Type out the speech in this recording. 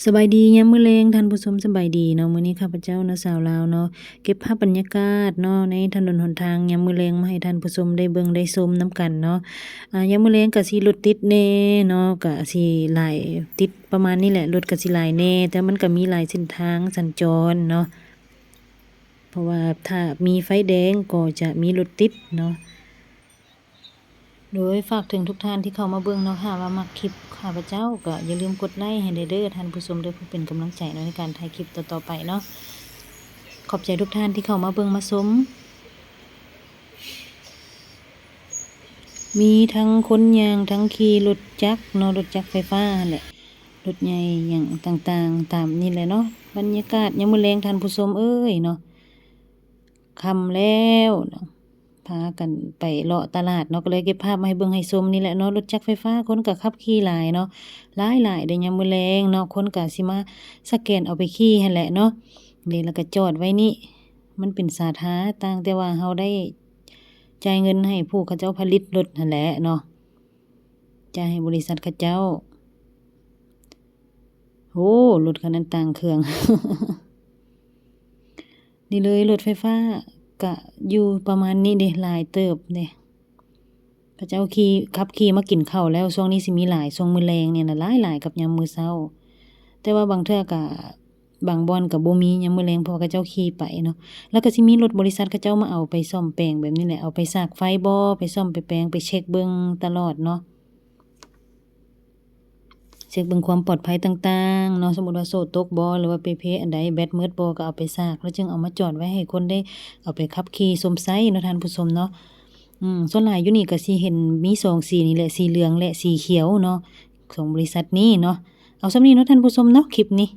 สบายดียามมื้อแลงท่านผู้ชมสบายดีเนาะมื้อนี้ข้าพเจ้านะสาวลาวเนาะเก็บภาพบรรยากาศเนาะในถนนหนทางยามมื้อแลงมาให้ท่านผู้ชมได้เบิ่งได้ชมนํกันเนาะอ่ายามมื้อแลงก็สิรถติดแน่เนาะก็สิหลายติดประมาณนี้แหละรถก็สิหลายแน่แต่มันก็มีหลายเส้นทางสัญจรเนาะเพราะว่าถ้ามีไฟแดงก็จะมีรถติดเนาะ โดยฝากถึงทุกท่านที่เข้ามาเบิ่งเนาะค่ะว่ามักคลิปข้าพเจ้าก็อย่าลืมกดไลค์ให้ได้เด้อท่านผู้ชมด้อเพื่อเป็นกำลังใจในการถ่ายคลิปต่อๆไปเนาะขอบใจทุกท่านที่เข้ามาเบิ่งมาชมมีทั้งคนยางทั้งขี่รถจักรเนาะรถจักรไฟฟ้าแหละรถใหญ่อย่างต่างๆ ตามนี่แหละเนาะบรรยากาศยามมื้อแลงท่านผู้ชมเอ้ยเนาะคำแล้วเนาะ พากันไปเลาะตลาดเนาะก็เลยเก็บภาพมาให้เบิ่งให้ชมนี่แหละเนาะรถจักรไฟฟ้าคนก็ขับขี่หลายเนาะหลายหลายๆได้ยามมื้อแลงเนาะคนก็สิมาสแกนเอาไปขี่หั่นแหละเนาะนี่แล้วก็จอดไว้นี่มันเป็นสาธารณะต่างแต่ว่าเฮาได้จ่ายเงินให้ผู้เขาเจ้าผลิตรถนั่นแหละเนาะจ่ายให้บริษัทเขาเจ้าโอ้รถคันนั้นต่างเครื่อง นี่เลยรถไฟฟ้า ก็อยู่ประมาณนี้เด้หลายเติบเด้พระเจ้าขี่ขับขี่มากินข้าวแล้วช่วงนี้สิมีหลายช่วงมือแลงเนี่ยนะหลายหลายกับยามมือเช้า แต่ว่าบางเทื่อก็บางบอนก็บ่มียามมือแลงเพระเจ้าขี่ไปเนาะแล้วก็สิมีรถบริษัทเขาเจ้ามาเอาไปซ่อมแปลงแบบนี้แหละเอาไปสากไฟบ่ไปซ่อมไปแปลงไปเช็คเบิ่งตลอดเนาะ เช็คเบิ่งความปลอดภัยต่างๆเนาะสมมติว่าโซ่ตกบ่หรือว่าเปเพอันใดแบตเมดบ่ก็เอาไปซากแล้วจึงเอามาจอดไว้ให้คนได้เอาไปขับขี่สมไซเนาะท่านผู้ชมเนาะอืมส่วนหลายอยู่นี่ก็สิเห็นมีสองสีนี่แหละสีเหลืองและสีเขียวเนาะของบริษัทนี้เนาะเอาสำนี้เนาะท่านผู้ชมเนาะคลิปนี้